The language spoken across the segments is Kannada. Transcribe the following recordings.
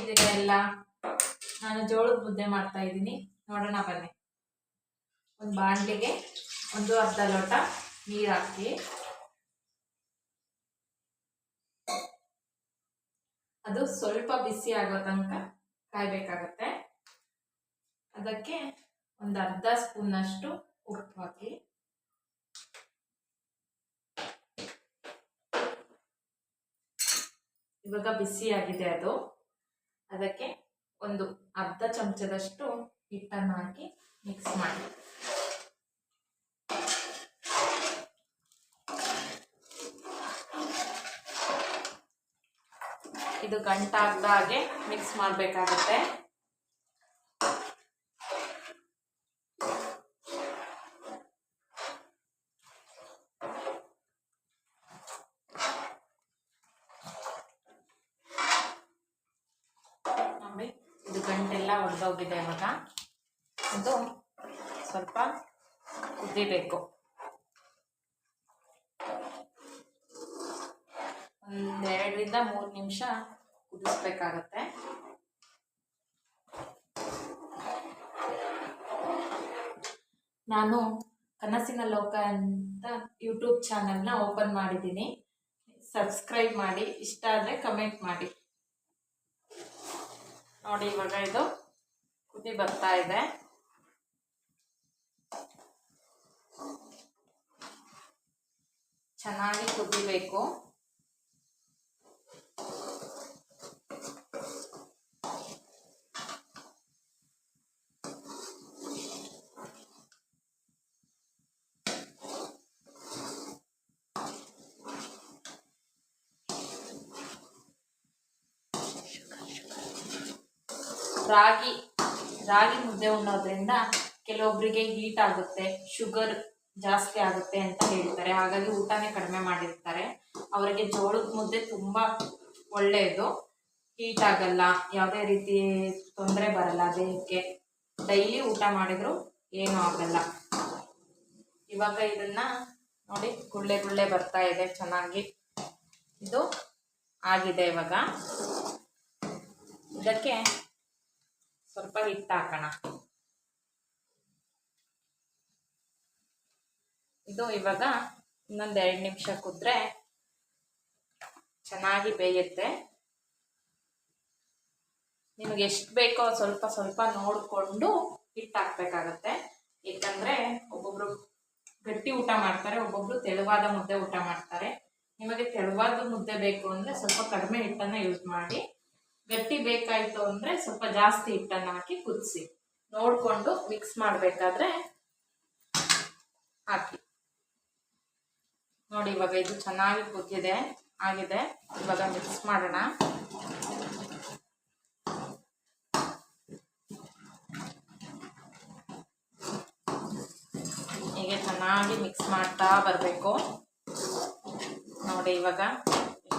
ಹೇಗಿದ್ದೀರಾ ಎಲ್ಲ? ನಾನು ಜೋಳದ ಮುದ್ದೆ ಮಾಡ್ತಾ ಇದ್ದೀನಿ. ನೋಡೋಣ ಬನ್ನಿ. ಒಂದು ಬಾಣಲಿಗೆ ಒಂದು ಅರ್ಧ ಲೋಟ ನೀರು ಹಾಕಿ. ಅದು ಸ್ವಲ್ಪ ಬಿಸಿ ಆಗೋ ತನಕ ಕಾಯ್ಬೇಕಾಗತ್ತೆ. ಅದಕ್ಕೆ ಒಂದು ಅರ್ಧ ಸ್ಪೂನಷ್ಟು ಉಪ್ಪು ಹಾಕಿ. ಇವಾಗ ಬಿಸಿ ಆಗಿದೆ ಅದು. ಅದಕ್ಕೆ ಒಂದು ಅರ್ಧ ಚಮಚದಷ್ಟು ಹಿಟ್ಟನ್ನು ಹಾಕಿ ಮಿಕ್ಸ್ ಮಾಡಿ. ಇದು ಗಂಟಾಗ್ದ ಹಾಗೆ ಮಿಕ್ಸ್ ಮಾಡಬೇಕಾಗತ್ತೆ ನೋಡಿ ಇದು ಗಂಟೆಲ್ಲ ಒಡೆದೋಗಿದೆ ಇವಾಗ. ಇದು ಸ್ವಲ್ಪ ಕುದಿಬೇಕು. ಒಂದೆರಡರಿಂದ ಮೂರು ನಿಮಿಷ ಕುದಿಸ್ಬೇಕಾಗತ್ತೆ. ನಾನು ಕನಸಿನ ಲೋಕ ಅಂತ ಯೂಟ್ಯೂಬ್ ಚಾನಲ್ನ ಓಪನ್ ಮಾಡಿದ್ದೀನಿ. ಸಬ್ಸ್ಕ್ರೈಬ್ ಮಾಡಿ, ಇಷ್ಟ ಆದರೆ ಕಮೆಂಟ್ ಮಾಡಿ. ನೋಡಿ ಇವಾಗ ಇದು ಕುದಿ ಬರ್ತಾ ಇದೆ. ಚೆನ್ನಾಗಿ ಕುದಿಬೇಕು. ರಾಗಿ ರಾಗಿ ಮುದ್ದೆ ಉಣ್ಣೋದ್ರಿಂದ ಕೆಲವೊಬ್ಬರಿಗೆ ಹೀಟ್ ಆಗುತ್ತೆ ಶುಗರ್ ಜಾಸ್ತಿ ಆಗುತ್ತೆ ಅಂತ ಹೇಳ್ತಾರೆ. ಹಾಗಾಗಿ ಊಟನೇ ಕಡಿಮೆ ಮಾಡಿರ್ತಾರೆ. ಅವರಿಗೆ ಜೋಳದ ಮುದ್ದೆ ತುಂಬ ಒಳ್ಳೆಯದು. ಹೀಟ್ ಆಗಲ್ಲ, ಯಾವುದೇ ರೀತಿ ತೊಂದರೆ ಬರಲ್ಲ ದೇಹಕ್ಕೆ. ಡೈಲಿ ಊಟ ಮಾಡಿದ್ರು ಏನೂ ಆಗಲ್ಲ. ಇವಾಗ ಇದನ್ನ ನೋಡಿ, ಗುಳ್ಳೆ ಗುಳ್ಳೆ ಬರ್ತಾ ಇದೆ ಚೆನ್ನಾಗಿ. ಇದು ಆಗಿದೆ ಇವಾಗ. ಇದಕ್ಕೆ ಸ್ವಲ್ಪ ಹಿಟ್ಟು ಹಾಕೋಣ. ಇದು ಇವಾಗ ಇನ್ನೊಂದು ಎರಡು ನಿಮಿಷ ಕುದ್ರೆ ಚೆನ್ನಾಗಿ ಬೇಯುತ್ತೆ. ನಿಮಗೆ ಎಷ್ಟು ಬೇಕೋ ಸ್ವಲ್ಪ ಸ್ವಲ್ಪ ನೋಡಿಕೊಂಡು ಹಿಟ್ಟು ಹಾಕ್ಬೇಕಾಗತ್ತೆ. ಏಕೆಂದರೆ ಒಬ್ಬೊಬ್ರು ಗಟ್ಟಿ ಊಟ ಮಾಡ್ತಾರೆ, ಒಬ್ಬೊಬ್ರು ತೆಳುವಾದ ಮುದ್ದೆ ಊಟ ಮಾಡ್ತಾರೆ. ನಿಮಗೆ ತೆಳುವಾದ ಮುದ್ದೆ ಬೇಕು ಅಂದ್ರೆ ಸ್ವಲ್ಪ ಕಡಿಮೆ ಹಿಟ್ಟನ್ನ ಯೂಸ್ ಮಾಡಿ ಗಟ್ಟಿ ಬೇಕಾಯಿತು ಅಂದರೆ ಸ್ವಲ್ಪ ಜಾಸ್ತಿ ಹಿಟ್ಟನ್ನು ಹಾಕಿ ಕುದಿಸಿ. ನೋಡಿಕೊಂಡು ಮಿಕ್ಸ್ ಮಾಡಬೇಕಾದ್ರೆ ಹಾಕಿ. ನೋಡಿ ಇವಾಗ ಇದು ಚೆನ್ನಾಗಿ ಕುದ್ದಿದೆ, ಆಗಿದೆ. ಇವಾಗ ಮಿಕ್ಸ್ ಮಾಡೋಣ. ಹೀಗೆ ಚೆನ್ನಾಗಿ ಮಿಕ್ಸ್ ಮಾಡ್ತಾ ಬರಬೇಕು. ನೋಡಿ ಇವಾಗ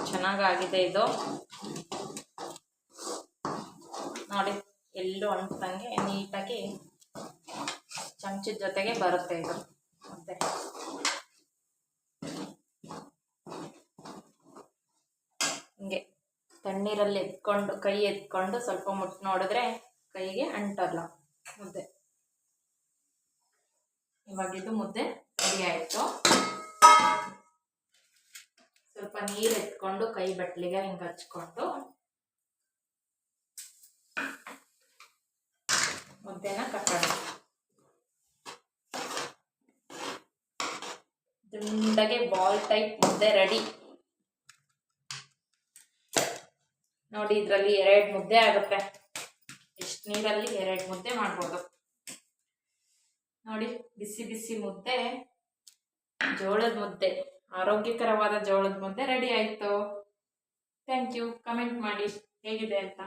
ಚೆನ್ನಾಗಾಗಿದೆ ಇದು. ನೋಡಿ, ಎಲ್ಲೂ ಅಂಟಂಗೆ ನೀಟಾಗಿ ಚಮಚದ ಜೊತೆಗೆ ಬರುತ್ತೆ ಇದು. ಮತ್ತೆ ಹಿಂಗೆ ತಣ್ಣೀರಲ್ಲಿ ಎತ್ಕೊಂಡು, ಕೈ ಎತ್ಕೊಂಡು ಸ್ವಲ್ಪ ಮುಟ್ ನೋಡಿದ್ರೆ ಕೈಗೆ ಅಂಟಲ್ಲ ಮುದ್ದೆ. ಇವಾಗ ಇದು ಮುದ್ದೆ ರೆಡಿ ಆಯಿತು. ಸ್ವಲ್ಪ ನೀರು ಎತ್ಕೊಂಡು ಕೈ ಬಟ್ಲಿಗೆ ಹಿಂಗೆ ಹಚ್ಕೊಂಡು ಮುದ್ದೆನ ಕಟ್ಟೋಣ ದುಂಡಗೆ ಬಾಲ್ ಟೈಪ್ ಮುದ್ದೆ ರೆಡಿ ನೋಡಿ, ಇದರಲ್ಲಿ ಎರಡು ಮುದ್ದೆ ಆಗುತ್ತೆ. ಎಷ್ಟು ನೀರಲ್ಲಿ ಎರಡು ಮುದ್ದೆ ಮಾಡ್ಬೋದು. ನೋಡಿ, ಬಿಸಿ ಬಿಸಿ ಮುದ್ದೆ. ಜೋಳದ ಮುದ್ದೆ. ಆರೋಗ್ಯಕರವಾದ ಜೋಳದ ಮುದ್ದೆ ರೆಡಿ ಆಯಿತು. ಥ್ಯಾಂಕ್ ಯು ಕಮೆಂಟ್ ಮಾಡಿ. ಹೇಗಿದೆ ಅಂತ.